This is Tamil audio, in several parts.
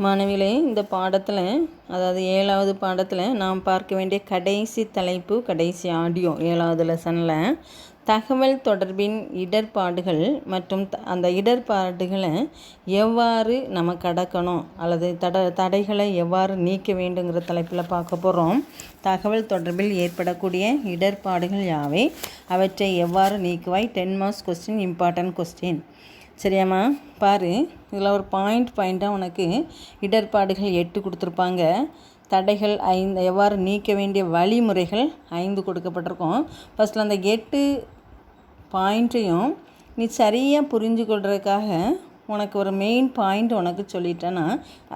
மாணவிகளே இந்த பாடத்தில் அதாவது ஏழாவது பாடத்தில் நாம் பார்க்க வேண்டிய கடைசி தலைப்பு கடைசி ஆடியோ ஏழாவது லெசனில் தகவல் தொடர்பின் இடர்பாடுகள் மற்றும் த- அந்த இடர்பாடுகளை எவ்வாறு நம்ம கடக்கணும் அல்லது தட தடைகளை எவ்வாறு நீக்க வேண்டுங்கிற தலைப்பில் பார்க்க போகிறோம் தகவல் தொடர்பில் ஏற்படக்கூடிய இடர்பாடுகள் யாவை? அவற்றை எவ்வாறு நீக்குவாய்? Ten marks question important question சரியாம்மா பாரு. இதில் ஒரு பாயிண்ட் பாயிண்ட்டாக உனக்கு இடர்பாடுகள் எட்டு கொடுத்துருப்பாங்க. தடைகள் ஐந்து எவ்வாறு நீக்க வேண்டிய வழிமுறைகள் ஐந்து கொடுக்கப்பட்டிருக்கும். ஃபஸ்ட்டில் அந்த எட்டு பாயிண்ட்டையும் நீ சரியாக புரிஞ்சு கொள்றதுக்காக உனக்கு ஒரு மெயின் பாயிண்ட் உனக்கு சொல்லிட்டேன்னா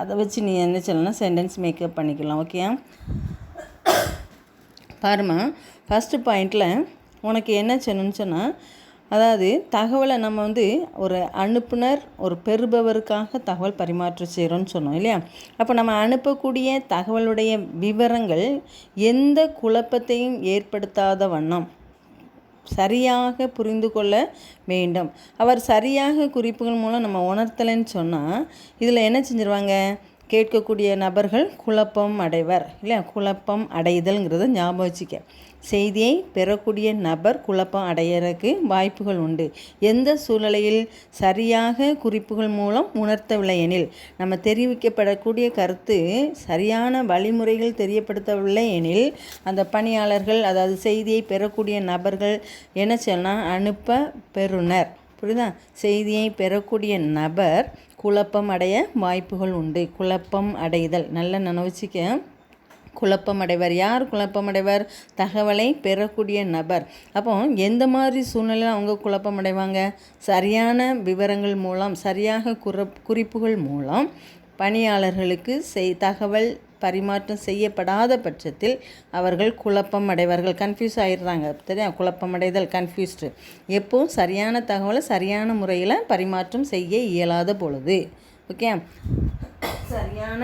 அதை வச்சு நீ என்ன சொல்லலாம் சென்டென்ஸ் மேக்கப் பண்ணிக்கலாம் ஓகே பாருமா ஃபஸ்ட்டு பாயிண்டில் உனக்கு என்ன சொல்லணும்னு சொன்னால் அதாவது தகவலை நம்ம வந்து ஒரு அனுப்புனர் ஒரு பெறுபவருக்காக தகவல் பரிமாற்றம் செய்கிறோன்னு சொன்னோம் இல்லையா? அப்போ நம்ம அனுப்பக்கூடிய தகவலுடைய விவரங்கள் எந்த குழப்பத்தையும் ஏற்படுத்தாத வண்ணம். சரியாக புரிந்து கொள்ள வேண்டும். அவர் சரியாக குறிப்புகள் மூலம் நம்ம உணர்த்தலைன்னு சொன்னால் இதில் என்ன செஞ்சிருவாங்க? கேட்கக்கூடிய நபர்கள் குழப்பம் அடைவர் இல்லையா? குழப்பம் அடைதல்ங்கிறத ஞாபகம் வச்சுக்க. செய்தியை பெறக்கூடிய நபர் குழப்பம் அடையறதுக்கு வாய்ப்புகள் உண்டு. எந்த சூழ்நிலையில் சரியாக குறிப்புகள் மூலம் உணர்த்தவில்லை எனில் நம்ம தெரிவிக்கப்படக்கூடிய கருத்து சரியான வழிமுறைகள் தெரியப்படுத்தவில்லை எனில் அந்த பணியாளர்கள் அதாவது செய்தியை பெறக்கூடிய நபர்கள் என்ன சொன்னால் அனுப்ப பெறுனர். புரியுதா? செய்தியை பெறக்கூடிய நபர் குழப்பம் அடைய வாய்ப்புகள் உண்டு. குழப்பம் அடைதல். நல்ல நினைவுச்சிக்க குழப்பம் அடைவர். யார் குழப்பம் அடைவர்? தகவலை பெறக்கூடிய நபர். அப்போ எந்த மாதிரி சூழ்நிலையில் அவங்க குழப்பம் அடைவாங்க? சரியான விவரங்கள் மூலம் சரியாக குற குறிப்புகள் மூலம் பணியாளர்களுக்கு செய் தகவல் பரிமாற்றம் செய்யப்படாத பட்சத்தில் அவர்கள் குழப்பம் அடைவார்கள் கன்ஃபியூஸ் ஆயிடுறாங்க. தெரியா குழப்பம் அடைதல் கன்ஃபியூஸ்டு எப்பவும் சரியான தகவலை சரியான முறையில் பரிமாற்றம் செய்ய இயலாத பொழுது. ஓகே சரியான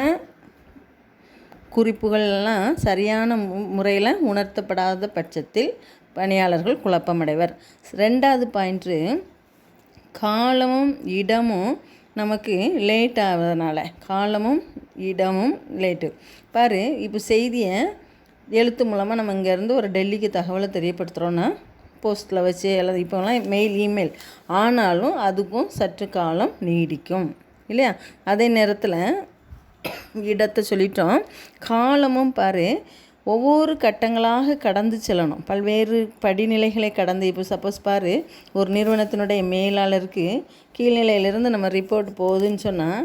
குறிப்புகள் எல்லாம் சரியான முறையில் உணர்த்தப்படாத பட்சத்தில் பணியாளர்கள் குழப்பமடைவர். ரெண்டாவது பாயிண்ட்டு காலமும் இடமும் நமக்கு லேட் ஆகிறதுனால காலமும் இடமும் லேட்டு. பாரு இப்போ செய்தியை எழுத்து மூலமாக நம்ம இங்கேருந்து ஒரு டெல்லிக்கு தகவலை தெரியப்படுத்துகிறோன்னா போஸ்ட்டில் வச்சு அல்லது இப்போலாம் மெயில் இமெயில் ஆனாலும் அதுக்கும் சற்று காலம் நீடிக்கும். இல்லையா? அதே நேரத்தில் இடத்தை சொல்லிட்டோம். காலமும் பாரு ஒவ்வொரு கட்டங்களாக கடந்து செல்லணும். பல்வேறு படிநிலைகளை கடந்து இப்போ சப்போஸ் பாரு ஒரு நிறுவனத்தினுடைய மேலாளருக்கு கீழ்நிலையிலேருந்து நம்ம ரிப்போர்ட் போகுதுன்னு சொன்னால்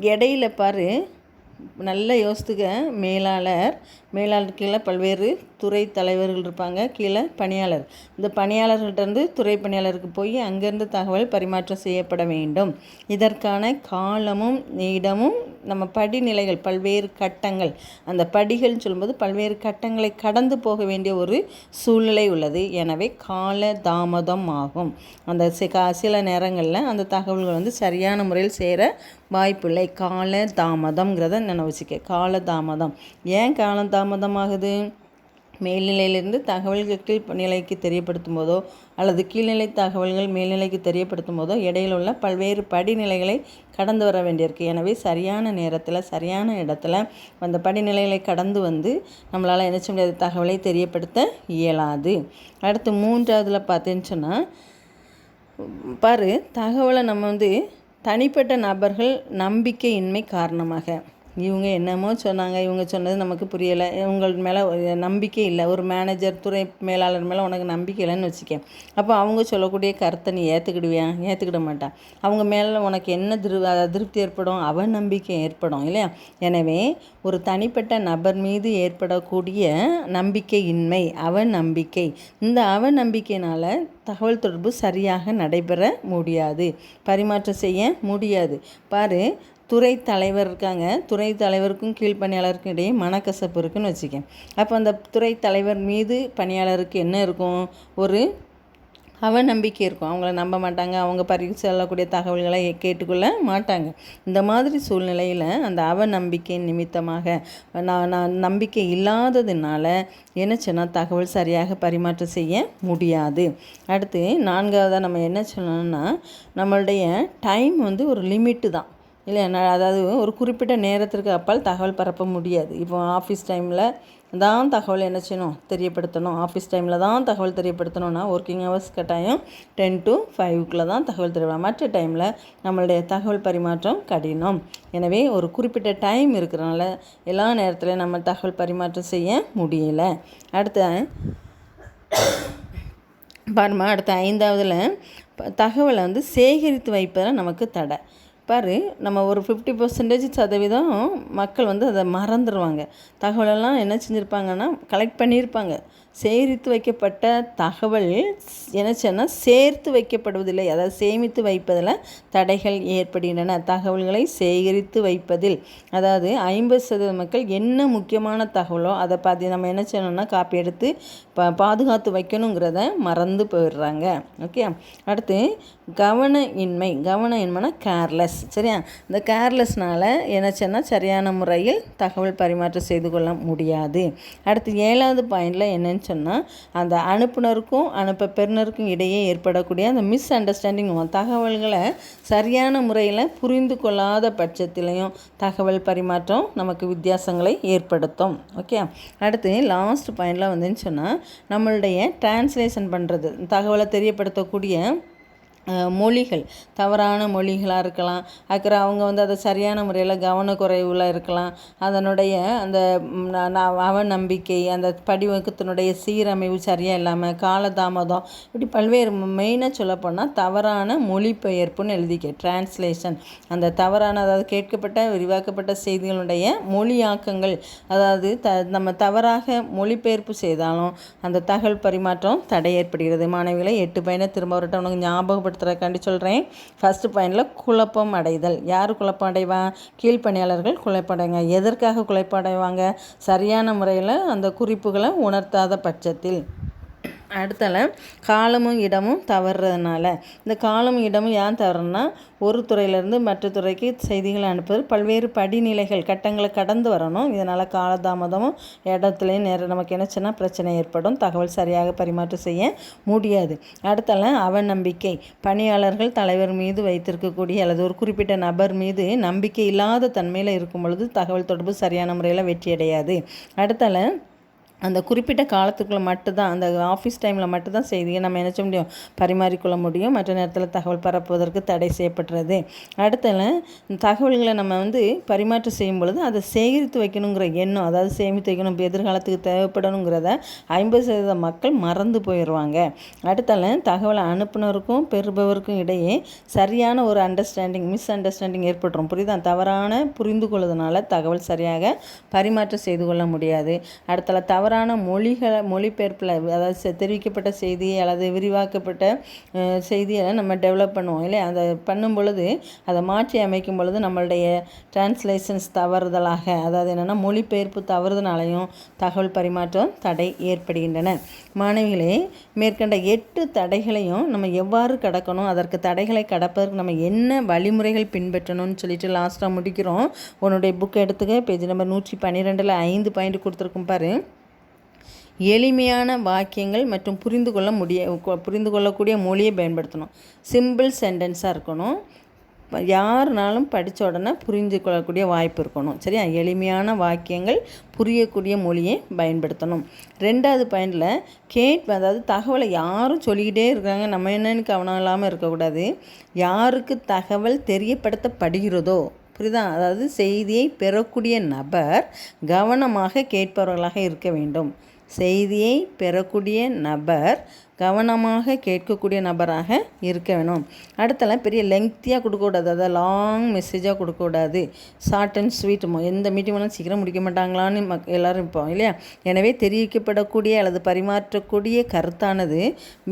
இடையில பாரு நல்ல யோசித்துக்க மேலாளர் மேலாளர் கீழே பல்வேறு துறை தலைவர்கள் இருப்பாங்க. கீழே பணியாளர். இந்த பணியாளர்கள்ட்டேருந்து துறை பணியாளருக்கு போய் அங்கேருந்து தகவல் பரிமாற்றம் செய்யப்பட வேண்டும். இதற்கான காலமும் இடமும் நம்ம படிநிலைகள் பல்வேறு கட்டங்கள். அந்த படிகள்னு சொல்லும்போது பல்வேறு கட்டங்களை கடந்து போக வேண்டிய ஒரு சூழ்நிலை உள்ளது. எனவே கால தாமதம் ஆகும். அந்த சில நேரங்களில் அந்த தகவல்கள் வந்து சரியான முறையில் சேர வாய்ப்பில்லை. கால தாமதம்ங்கிறத நினைவச்சிக்க கால தாமதம். ஏன் கால தாமதம் மேல்நிலையிலிருந்து தகவல்கள் கீழ் நிலைக்கு தெரியப்படுத்தும் போதோ அல்லது கீழ்நிலை தகவல்கள் மேல்நிலைக்கு தெரியப்படுத்தும் போதோ இடையில் உள்ள பல்வேறு படிநிலைகளை கடந்து வர வேண்டியிருக்கு. எனவே சரியான நேரத்தில் சரியான இடத்துல அந்த படிநிலைகளை கடந்து வந்து நம்மளால் என்ன செய்ய முடியாது தகவலை தெரியப்படுத்த இயலாது. அடுத்து மூன்றாவதுல பார்த்தேன்னு சொன்னால் பாரு தகவலை நம்ம வந்து தனிப்பட்ட நபர்கள் நம்பிக்கையின்மை காரணமாக இவங்க என்னமோ சொன்னாங்க இவங்க சொன்னது நமக்கு புரியலை. இவங்கள் மேலே நம்பிக்கை இல்லை. ஒரு மேனேஜர் துறை மேலாளர் மேலே உனக்கு நம்பிக்கை இல்லைன்னு வச்சுக்க அப்போ அவங்க சொல்லக்கூடிய கருத்தை நீ ஏற்றுக்கிடுவியா ஏற்றுக்கிட மாட்டான் அவங்க மேலே உனக்கு என்ன திரு அதிருப்தி ஏற்படும்? அவநம்பிக்கை ஏற்படும் இல்லையா? எனவே ஒரு தனிப்பட்ட நபர் மீது ஏற்படக்கூடிய நம்பிக்கையின்மை அவநம்பிக்கை இந்த அவநம்பிக்கையினால் தகவல் தொடர்பு சரியாக நடைபெற முடியாது. பரிமாற்றம் செய்ய முடியாது. பாரு துறை தலைவர் இருக்காங்க. துறை தலைவருக்கும் கீழ் பணியாளருக்கும் இடையே மனக்கசப்பு இருக்குன்னு வச்சுக்கேன். அப்போ அந்த துறை தலைவர் மீது பணியாளருக்கு என்ன இருக்கும்? ஒரு அவநம்பிக்கை இருக்கும். அவங்கள நம்ப மாட்டாங்க. அவங்க பரிசு செல்லக்கூடிய தகவல்களை கேட்டுக்கொள்ள மாட்டாங்க. இந்த மாதிரி சூழ்நிலையில் அந்த அவநம்பிக்கை நிமித்தமாக நான் நான் நம்பிக்கை இல்லாததுனால என்ன சொன்னால் தகவல் சரியாக பரிமாற்றம் செய்ய முடியாது. அடுத்து நான்காவதாக நம்ம என்ன சொல்லணும்னா நம்மளுடைய டைம் வந்து ஒரு லிமிட்டு தான். இல்லை நான் அதாவது ஒரு குறிப்பிட்ட நேரத்திற்கு அப்பால் தகவல் பரப்ப முடியாது. இப்போ ஆஃபீஸ் டைமில் தான் தகவல் என்ன செய்யணும்? தெரியப்படுத்தணும். ஆஃபீஸ் டைமில் தான் தகவல் தெரியப்படுத்தணும்னா ஒர்க்கிங் ஹவர்ஸ் கட்டாயம் டென் டு ஃபைவ்க்குள்ளே தான் தகவல் தெரியப்படும் மற்ற டைமில் நம்மளுடைய தகவல் பரிமாற்றம் கடினம். எனவே ஒரு குறிப்பிட்ட டைம் இருக்கிறனால எல்லா நேரத்துலையும் நம்ம தகவல் பரிமாற்றம் செய்ய முடியலை. அடுத்த பாருமா அடுத்த ஐந்தாவதில் தகவலை வந்து சேகரித்து வைப்பதில் நமக்கு தடை. பாரு நம்ம ஒரு ஃபிஃப்டி பர்சன்டேஜ் சதவீதம் மக்கள் வந்து அதை மறந்துடுவாங்க தகவலெல்லாம் என்ன செஞ்சுருப்பாங்கன்னா கலெக்ட் பண்ணியிருப்பாங்க. சேகரித்து வைக்கப்பட்ட தகவல் என்ன சொன்னால் சேர்த்து வைக்கப்படுவதில்லை. அதாவது சேமித்து வைப்பதில் தடைகள் ஏற்படுகின்றன. தகவல்களை சேகரித்து வைப்பதில். அதாவது ஐம்பது சதவீத மக்கள் என்ன முக்கியமான தகவலோ அதை பார்த்து நம்ம என்ன சொன்னோம்னா காப்பி எடுத்து பா பாதுகாத்து வைக்கணுங்கிறத மறந்து போயிடுறாங்க. ஓகே? அடுத்து கவன இன்மை. கவன இன்மைனா கேர்லெஸ் சரியா? இந்த கேர்லெஸ்னால் என்ன சொன்னால் சரியான முறையில் தகவல் பரிமாற்றம் செய்து கொள்ள முடியாது. அடுத்து ஏழாவது பாயிண்டில் என்னென்னு சொன்னால் அந்த அனுப்புனருக்கும் அனுப்ப பெறுநருக்கும் இடையே ஏற்படக்கூடிய அந்த மிஸ் அண்டர்ஸ்டாண்டிங் தகவல்களை சரியான முறையில் புரிந்து கொள்ளாத பட்சத்திலையும் தகவல் பரிமாற்றம் நமக்கு வித்தியாசங்களை ஏற்படுத்தும். ஓகே அடுத்து லாஸ்ட் பாயிண்டில் வந்துன்னு சொன்னால் நம்மளுடைய டிரான்ஸ்லேஷன் பண்ணுறது தகவலை தெரியப்படுத்தக்கூடிய மொழிகள். தவறான மொழிகளாக இருக்கலாம். அப்புறம் அவங்க வந்து அதை சரியான முறையில் கவனக்குறைவில் இருக்கலாம். அதனுடைய அந்த அவநம்பிக்கை அந்த படிவக்கத்தினுடைய சீரமைவு சரியாக இல்லாமல் காலதாமதம் இப்படி பல்வேறு மெயினாக சொல்லப்போனால் தவறான மொழிபெயர்ப்புன்னு எழுதிக்க டிரான்ஸ்லேஷன் அந்த தவறான அதாவது கேட்கப்பட்ட விரிவாக்கப்பட்ட செய்திகளுடைய மொழியாக்கங்கள். அதாவது த நம்ம தவறாக மொழிபெயர்ப்பு செய்தாலும் அந்த தகவல் பரிமாற்றம் தடை ஏற்படுகிறது. மாணவிகளை எட்டு பயணம் திரும்ப வரட்டும். உனக்கு ஞாபகப்படுத்த ஞாபகப்படுத்துறதுக்காண்டி சொல்கிறேன் ஃபஸ்ட்டு பாயிண்டில் குழப்பம் அடைதல் யார் குழப்பம் அடைவா கீழ்ப்பணியாளர்கள் குழப்படைங்க. எதற்காக குழப்படைவாங்க சரியான முறையில் அந்த குறிப்புகளை உணர்த்தாத பட்சத்தில். அடுத்தல காலமும் இடமும் தவறுறதுனால. இந்த காலமும் இடமும் ஏன் தவறுனா ஒரு துறையிலேருந்து மற்ற துறைக்கு செய்திகளை அனுப்புவது பல்வேறு படிநிலைகள் கட்டங்களை கடந்து வரணும். இதனால் காலதாமதமும் இடத்துலையும் நேரம் நமக்கு என்னச்சுன்னா பிரச்சனை ஏற்படும். தகவல் சரியாக பரிமாற்றம் செய்ய முடியாது. அடுத்தல அவநம்பிக்கை. பணியாளர்கள் தலைவர் மீது வைத்திருக்கக்கூடிய அல்லது ஒரு குறிப்பிட்ட நபர் மீது நம்பிக்கை இல்லாத தன்மையில் இருக்கும் பொழுது தகவல் தொடர்பு சரியான முறையில் வெற்றியடையாது. அடுத்தல அந்த குறிப்பிட்ட காலத்துக்குள்ளே மட்டும்தான் அந்த ஆஃபீஸ் டைமில் மட்டும்தான் செய்தியை நம்ம நினச்ச முடியும்? பரிமாறிக்கொள்ள முடியும். மற்ற நேரத்தில் தகவல் பரப்புவதற்கு தடை செய்யப்படுறது. அடுத்தல தகவல்களை நம்ம வந்து பரிமாற்றம் செய்யும் பொழுது அதை சேகரித்து வைக்கணுங்கிற எண்ணம் அதாவது சேமித்து வைக்கணும் எதிர்காலத்துக்கு தேவைப்படணுங்கிறத ஐம்பது சதவீத மக்கள் மறந்து போயிடுவாங்க. அடுத்தால தகவலை அனுப்புனருக்கும் பெறுபவருக்கும் இடையே சரியான ஒரு அண்டர்ஸ்டாண்டிங் மிஸ் அண்டர்ஸ்டாண்டிங் ஏற்பட்டுரும். புரியுதா? தவறான புரிந்து கொள்வதனால தகவல் சரியாக பரிமாற்றம் செய்து கொள்ள முடியாது. அடுத்தால தவறு தவறான மொழிகளை மொழிபெயர்ப்பில் அதாவது தெரிவிக்கப்பட்ட செய்தி அல்லது விரிவாக்கப்பட்ட செய்தியெல்லாம் நம்ம டெவலப் பண்ணுவோம் இல்லையா? அதை பண்ணும் பொழுது அதை மாற்றி அமைக்கும் பொழுது நம்மளுடைய டிரான்ஸ்லேஷன்ஸ் தவறுதலாக அதாவது என்னென்னா மொழிபெயர்ப்பு தவறுதனாலையும் தகவல் பரிமாற்றம் தடை ஏற்படுகின்றன. மாணவிகளே மேற்கண்ட எட்டு தடைகளையும் நம்ம எவ்வாறு கடக்கணும் அதற்கு தடைகளை கடப்பதற்கு நம்ம என்ன வழிமுறைகள் பின்பற்றணும்னு சொல்லிட்டு லாஸ்ட்டாக முடிக்கிறோம். உன்னுடைய புக் எடுத்துக்க பேஜ் நம்பர் நூற்றி பன்னிரெண்டில் ஐந்து பாயிண்ட் கொடுத்துருக்கும் பாரு. எளிமையான வாக்கியங்கள் மற்றும் புரிந்து கொள்ள முடிய புரிந்து கொள்ளக்கூடிய மொழியை பயன்படுத்தணும். சிம்பிள் சென்டென்ஸாக இருக்கணும். யாருனாலும் படித்த உடனே புரிஞ்சு கொள்ளக்கூடிய வாய்ப்பு இருக்கணும். சரியா? எளிமையான வாக்கியங்கள் புரியக்கூடிய மொழியை பயன்படுத்தணும். ரெண்டாவது பயனில் கேட் அதாவது தகவலை யாரும் சொல்லிக்கிட்டே இருக்காங்க. நம்ம என்னென்னு கவனம் இல்லாமல் இருக்கக்கூடாது. யாருக்கு தகவல் தெரியப்படுத்தப்படுகிறதோ புரியுதா? அதாவது செய்தியை பெறக்கூடிய நபர் கவனமாக கேட்பவர்களாக இருக்க வேண்டும். செய்தியை பெறக்கூடிய நபர் கவனமாக கேட்கக்கூடிய நபராக இருக்க வேணும். அடுத்தலாம் பெரிய லெங்க்த்தியாக கொடுக்கக்கூடாது. அதாவது லாங் மெசேஜாக கொடுக்கக்கூடாது. ஷார்ட் அண்ட் ஸ்வீட் எந்த மீட்டிங் வேணாலும் சீக்கிரம் முடிக்க மாட்டாங்களான்னு மக் எல்லோரும் இருப்போம் இல்லையா? எனவே தெரிவிக்கப்படக்கூடிய அல்லது பரிமாற்றக்கூடிய கருத்தானது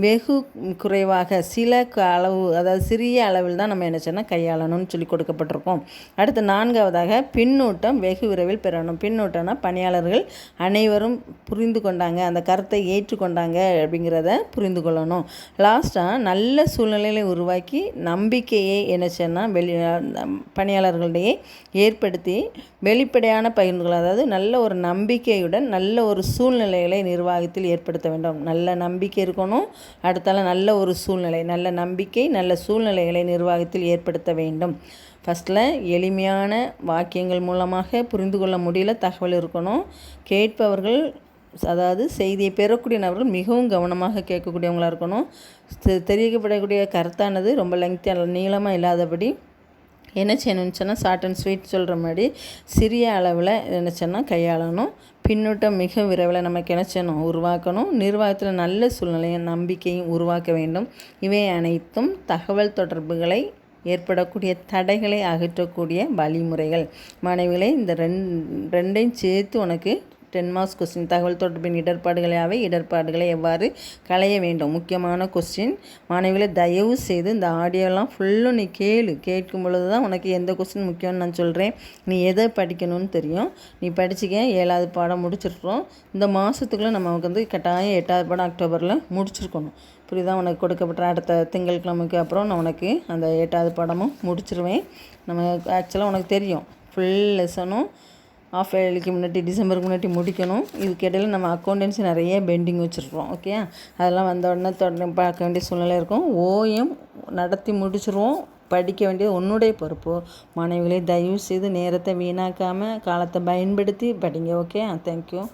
வெகு குறைவாக சில அளவு அதாவது சிறிய அளவில் தான் நம்ம என்ன சொன்னால் கையாளணும்னு சொல்லி கொடுக்கப்பட்டிருக்கோம். அடுத்து நான்காவதாக பின்னூட்டம் வெகு விரைவில் பெறணும். பின்னூட்டம்னா பணியாளர்கள் அனைவரும் புரிந்து கொண்டாங்க அந்த கருத்தை ஏற்றுக்கொண்டாங்க அப்படிங்கிறத புரிந்து கொள்ளணும் லாஸ்ட்டாக நல்ல சூழ்நிலைகளை உருவாக்கி நம்பிக்கையை என்ன சொன்னால் வெளி பணியாளர்களிடையே ஏற்படுத்தி வெளிப்படையான பகிர்ந்துகள் அதாவது நல்ல ஒரு நம்பிக்கையுடன் நல்ல ஒரு சூழ்நிலைகளை நிர்வாகத்தில் ஏற்படுத்த வேண்டும். நல்ல நம்பிக்கை இருக்கணும். அடுத்தால நல்ல ஒரு சூழ்நிலை நல்ல நம்பிக்கை நல்ல சூழ்நிலைகளை நிர்வாகத்தில் ஏற்படுத்த வேண்டும். ஃபஸ்ட்டில் எளிமையான வாக்கியங்கள் மூலமாக புரிந்து கொள்ள முடியல தகவல் இருக்கணும். கேட்பவர்கள் அதாவது செய்தியை பெறக்கூடிய நபர்கள் மிகவும் கவனமாக கேட்கக்கூடியவங்களாக இருக்கணும். தெரிவிக்கப்படக்கூடிய கருத்தானது ரொம்ப லெங்க்தியாக நீளமாக இல்லாதபடி என்ன செய்யணும்னு சொன்னால் ஷார்ட் அண்ட் ஸ்வீட் சொல்கிற மாதிரி சிறிய அளவில் என்ன சொன்னால் கையாளணும். பின்னூட்டம் மிக விரைவில் நமக்கு என்ன செய்யணும்? உருவாக்கணும். நிர்வாகத்தில் நல்ல சூழ்நிலையும் நம்பிக்கையும் உருவாக்க வேண்டும். இவை அனைத்தும் தகவல் தொடர்புகளை ஏற்படக்கூடிய தடைகளை அகற்றக்கூடிய வழிமுறைகள். மாணவிகளை இந்த ரெண் ரெண்டையும் சேர்த்து உனக்கு டென் மார்க்ஸ் கொஸ்டின் தகவல் தொடர்பின் இடர்பாடுகளாகவே இடர்பாடுகளை எவ்வாறு களைய வேண்டும்? முக்கியமான கொஸ்டின் மாணவிகளை தயவு செய்து இந்த ஆடியோலாம் ஃபுல்லும் நீ கேளு. கேட்கும் பொழுது தான் உனக்கு எந்த கொஸ்டின் முக்கியம்னு நான் சொல்கிறேன் நீ எதை படிக்கணும்னு தெரியும். நீ படிச்சிக்க. ஏழாவது பாடம் முடிச்சிருக்கிறோம். இந்த மாதத்துக்குள்ளே நம்ம வந்து கட்டாயம் எட்டாவது பாடம் அக்டோபரில் முடிச்சிருக்கணும். புரியுதா? உனக்கு கொடுக்கப்பட்ட அடுத்த திங்கட்கிழமைக்கு அப்புறம் நான் உனக்கு அந்த எட்டாவது பாடமும் முடிச்சிருவேன். நம்ம ஆக்சுவலாக உனக்கு தெரியும். ஃபுல் லெசனும் ஆஃப் இயர்லிக்கு முன்னாடி டிசம்பருக்கு முன்னாடி முடிக்கணும். இதுக்கு இடையில நம்ம அக்கௌண்டன்சி நிறைய பெண்டிங் வச்சுருக்கோம் ஓகே அதெல்லாம் வந்த உடனே தொடர்ந்து பார்க்க வேண்டிய சூழ்நிலை இருக்கும். ஓஎம் நடத்தி முடிச்சிருவோம். படிக்க வேண்டியது உன்னுடைய பொறுப்பு. மாணவிகளே தயவு செய்து நேரத்தை வீணாக்காமல் காலத்தை பயன்படுத்தி படிங்க ஓகே தேங்க்யூ